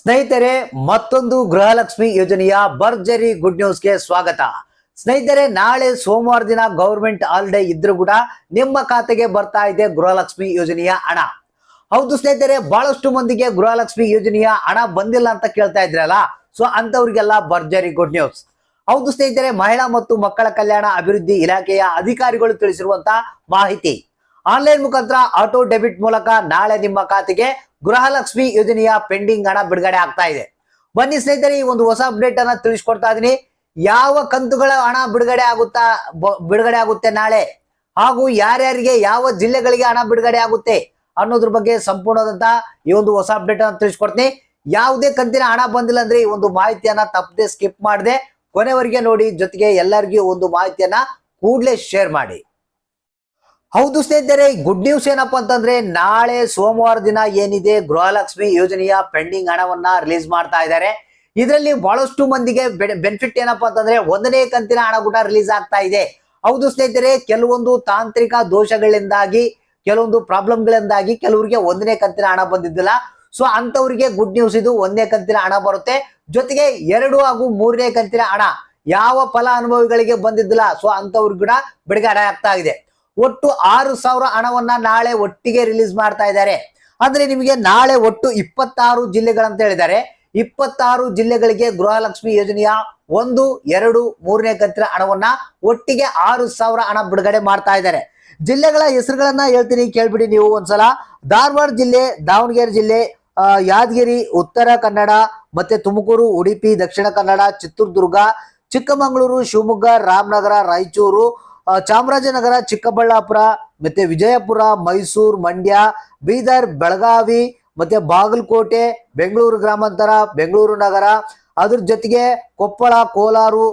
ಸ್ನೇಹಿತರೆ, ಮತ್ತೊಂದು ಗೃಹಲಕ್ಷ್ಮಿ ಯೋಜನೆಯ ಭರ್ಜರಿ ಗುಡ್ ನ್ಯೂಸ್ಗೆ ಸ್ವಾಗತ. ಸ್ನೇಹಿತರೆ, ನಾಳೆ ಸೋಮವಾರ ದಿನ ಗೌರ್ಮೆಂಟ್ ಹಾಲಿಡೇ ಇದ್ರೂ ಕೂಡ ನಿಮ್ಮ ಖಾತೆಗೆ ಬರ್ತಾ ಇದೆ ಗೃಹಲಕ್ಷ್ಮಿ ಯೋಜನೆಯ ಹಣ. ಹೌದು ಸ್ನೇಹಿತರೆ, ಬಹಳಷ್ಟು ಮಂದಿಗೆ ಗೃಹಲಕ್ಷ್ಮಿ ಯೋಜನೆಯ ಹಣ ಬಂದಿಲ್ಲ ಅಂತ ಕೇಳ್ತಾ ಇದ್ರಲ್ಲ ಸೊ ಅಂತವ್ರಿಗೆಲ್ಲ ಭರ್ಜರಿ ಗುಡ್ ನ್ಯೂಸ್ ಹೌದು ಸ್ನೇಹಿತರೆ, ಮಹಿಳಾ ಮತ್ತು ಮಕ್ಕಳ ಕಲ್ಯಾಣ ಅಭಿವೃದ್ಧಿ ಇಲಾಖೆಯ ಅಧಿಕಾರಿಗಳು ತಿಳಿಸಿರುವಂತಹ ಮಾಹಿತಿ. ಆನ್ಲೈನ್ ಮುಖಾಂತರ ಆಟೋ ಡೆಬಿಟ್ ಮೂಲಕ ನಾಳೆ ನಿಮ್ಮ ಖಾತೆಗೆ ಗೃಹಲಕ್ಷ್ಮಿ ಯೋಜನೆಯ ಪೆಂಡಿಂಗ್ ಹಣ ಬಿಡುಗಡೆ ಆಗ್ತಾ ಇದೆ. ಬನ್ನಿ ಸ್ನೇಹಿತರೆ, ಈ ಒಂದು ಹೊಸ ಅಪ್ಡೇಟ್ ಅನ್ನ ತಿಳಿಸ್ಕೊಡ್ತಾ ಇದೀನಿ. ಯಾವ ಕಂತುಗಳ ಹಣ ಬಿಡುಗಡೆ ಆಗುತ್ತಾ ಬಿಡುಗಡೆ ಆಗುತ್ತೆ ನಾಳೆ? ಹಾಗೂ ಯಾರ್ಯಾರಿಗೆ, ಯಾವ ಜಿಲ್ಲೆಗಳಿಗೆ ಹಣ ಬಿಡುಗಡೆ ಆಗುತ್ತೆ ಅನ್ನೋದ್ರ ಬಗ್ಗೆ ಸಂಪೂರ್ಣದಂತ ಈ ಒಂದು ಹೊಸ ಅಪ್ಡೇಟ್ ಅನ್ನ ತಿಳಿಸ್ಕೊಡ್ತೀನಿ. ಯಾವುದೇ ಕಂತಿನ ಹಣ ಬಂದಿಲ್ಲ ಅಂದ್ರೆ ಈ ಒಂದು ಮಾಹಿತಿಯನ್ನ ತಪ್ಪದೆ ಸ್ಕಿಪ್ ಮಾಡದೆ ಕೊನೆವರೆಗೆ ನೋಡಿ, ಜೊತೆಗೆ ಎಲ್ಲರಿಗೂ ಒಂದು ಮಾಹಿತಿಯನ್ನ ಕೂಡಲೇ ಶೇರ್ ಮಾಡಿ. ಹೌದು ಸ್ನೇಹಿತರೆ ಗುಡ್ ನ್ಯೂಸ್ ಏನಪ್ಪಾ ಅಂತಂದ್ರೆ ನಾಳೆ ಸೋಮವಾರ ದಿನ ಏನಿದೆ, ಗೃಹಲಕ್ಷ್ಮಿ ಯೋಜನೆಯ ಪೆಂಡಿಂಗ್ ಹಣವನ್ನ ರಿಲೀಸ್ ಮಾಡ್ತಾ ಇದ್ದಾರೆ. ಇದರಲ್ಲಿ ಬಹಳಷ್ಟು ಮಂದಿಗೆ ಬೆನಿಫಿಟ್ ಏನಪ್ಪಾ ಅಂತಂದ್ರೆ ಒಂದನೇ ಕಂತಿನ ಹಣ ಕೂಡ ರಿಲೀಸ್ ಆಗ್ತಾ ಇದೆ. ಹೌದು ಸ್ನೇಹಿತರೆ, ಕೆಲವೊಂದು ತಾಂತ್ರಿಕ ದೋಷಗಳಿಂದಾಗಿ, ಕೆಲವೊಂದು ಪ್ರಾಬ್ಲಮ್ ಗಳಿಂದಾಗಿ ಕೆಲವರಿಗೆ ಒಂದನೇ ಕಂತಿನ ಹಣ ಬಂದಿದ್ದಿಲ್ಲ. ಸೊ ಅಂತವರಿಗೆ ಗುಡ್ ನ್ಯೂಸ್ ಇದು, ಒಂದನೇ ಕಂತಿನ ಹಣ ಬರುತ್ತೆ. ಜೊತೆಗೆ ಎರಡು ಹಾಗೂ ಮೂರನೇ ಕಂತಿನ ಹಣ ಯಾವ ಫಲ ಅನುಭವಿಗಳಿಗೆ ಬಂದಿದ್ದಿಲ್ಲ ಸೊ ಅಂತವ್ರಿಗೆ ಕೂಡ ಬಿಡುಗಡೆ ಆಗ್ತಾ ಇದೆ. ಒಟ್ಟು ಆರು ಸಾವಿರ ಹಣವನ್ನ ನಾಳೆ ಒಟ್ಟಿಗೆ ರಿಲೀಸ್ ಮಾಡ್ತಾ ಇದ್ದಾರೆ. ಅಂದ್ರೆ ನಿಮಗೆ ನಾಳೆ ಒಟ್ಟು ಇಪ್ಪತ್ತಾರು ಜಿಲ್ಲೆಗಳಂತ ಹೇಳಿದ್ದಾರೆ. ಇಪ್ಪತ್ತಾರು ಜಿಲ್ಲೆಗಳಿಗೆ ಗೃಹಲಕ್ಷ್ಮಿ ಯೋಜನೆಯ ಒಂದು, ಎರಡು, ಮೂರನೇ ಕಂತಿನ ಹಣವನ್ನ ಒಟ್ಟಿಗೆ ಆರು ಸಾವಿರ ಹಣ ಬಿಡುಗಡೆ ಮಾಡ್ತಾ ಇದ್ದಾರೆ. ಜಿಲ್ಲೆಗಳ ಹೆಸರುಗಳನ್ನ ಹೇಳ್ತೀನಿ, ಕೇಳ್ಬಿಡಿ ನೀವು ಒಂದ್ಸಲ. ಧಾರವಾಡ ಜಿಲ್ಲೆ, ದಾವಣಗೆರೆ ಜಿಲ್ಲೆ ಯಾದಗಿರಿ, ಉತ್ತರ ಕನ್ನಡ, ಮತ್ತೆ ತುಮಕೂರು, ಉಡುಪಿ, ದಕ್ಷಿಣ ಕನ್ನಡ, ಚಿತ್ರದುರ್ಗ, ಚಿಕ್ಕಮಗಳೂರು, ಶಿವಮೊಗ್ಗ, ರಾಮನಗರ, ರಾಯಚೂರು ಚಾಮರಾಜನಗರ, ಚಿಕ್ಕಬಳ್ಳಾಪುರ, ಮತ್ತೆ ವಿಜಯಪುರ, ಮೈಸೂರು, ಮಂಡ್ಯ, ಬೀದರ್, ಬೆಳಗಾವಿ, ಮತ್ತೆ ಬಾಗಲಕೋಟೆ, ಬೆಂಗಳೂರು ಗ್ರಾಮಾಂತರ, ಬೆಂಗಳೂರು ನಗರ, ಅದ್ರ ಜೊತೆಗೆ ಕೊಪ್ಪಳ, ಕೋಲಾರು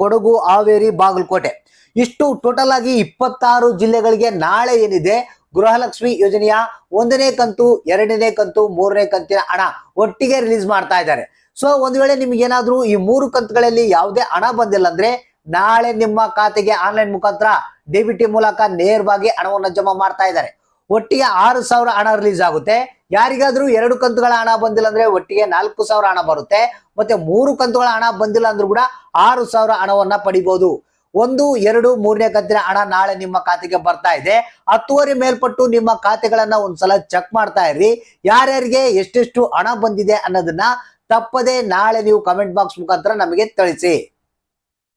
ಕೊಡಗು, ಹಾವೇರಿ, ಬಾಗಲಕೋಟೆ. ಇಷ್ಟು ಟೋಟಲ್ ಆಗಿ ಇಪ್ಪತ್ತಾರು ಜಿಲ್ಲೆಗಳಿಗೆ ನಾಳೆ ಏನಿದೆ? ಗೃಹಲಕ್ಷ್ಮಿ ಯೋಜನೆಯ ಒಂದನೇ ಕಂತು, ಎರಡನೇ ಕಂತು, ಮೂರನೇ ಕಂತಿನ ಹಣ ಒಟ್ಟಿಗೆ ರಿಲೀಸ್ ಮಾಡ್ತಾ ಇದ್ದಾರೆ. ಸೊ ಒಂದ್ ವೇಳೆ ನಿಮ್ಗೆ ಏನಾದ್ರೂ ಈ ಮೂರು ಕಂತುಗಳಲ್ಲಿ ಯಾವುದೇ ಹಣ ಬಂದಿಲ್ಲ ಅಂದ್ರೆ ನಾಳೆ ನಿಮ್ಮ ಖಾತೆಗೆ ಆನ್ಲೈನ್ ಮುಖಾಂತರ ಡಿಬಿಟಿ ಮೂಲಕ ನೇರವಾಗಿ ಹಣವನ್ನು ಜಮಾ ಮಾಡ್ತಾ ಇದ್ದಾರೆ. ಒಟ್ಟಿಗೆ ಆರು ಸಾವಿರ ಹಣ ರಿಲೀಸ್ ಆಗುತ್ತೆ. ಯಾರಿಗಾದ್ರೂ ಎರಡು ಕಂತುಗಳ ಹಣ ಬಂದಿಲ್ಲ ಅಂದ್ರೆ ಒಟ್ಟಿಗೆ ನಾಲ್ಕು ಸಾವಿರ ಹಣ ಬರುತ್ತೆ. ಮತ್ತೆ ಮೂರು ಕಂತುಗಳ ಹಣ ಬಂದಿಲ್ಲ ಅಂದ್ರೂ ಕೂಡ ಆರು ಸಾವಿರ ಹಣವನ್ನ ಪಡಿಬಹುದು ಒಂದು, ಎರಡು, ಮೂರನೇ ಕಂತಿನ ಹಣ ನಾಳೆ ನಿಮ್ಮ ಖಾತೆಗೆ ಬರ್ತಾ ಇದೆ. ಹತ್ತುವರೆ ಮೇಲ್ಪಟ್ಟು ನಿಮ್ಮ ಖಾತೆಗಳನ್ನ ಒಂದ್ಸಲ ಚೆಕ್ ಮಾಡ್ತಾ ಇರ್ರಿ. ಯಾರ್ಯಾರಿಗೆ ಎಷ್ಟೆಷ್ಟು ಹಣ ಬಂದಿದೆ ಅನ್ನೋದನ್ನ ತಪ್ಪದೆ ನಾಳೆ ನೀವು ಕಮೆಂಟ್ ಬಾಕ್ಸ್ ಮುಖಾಂತರ ನಮಗೆ ತಿಳಿಸಿ.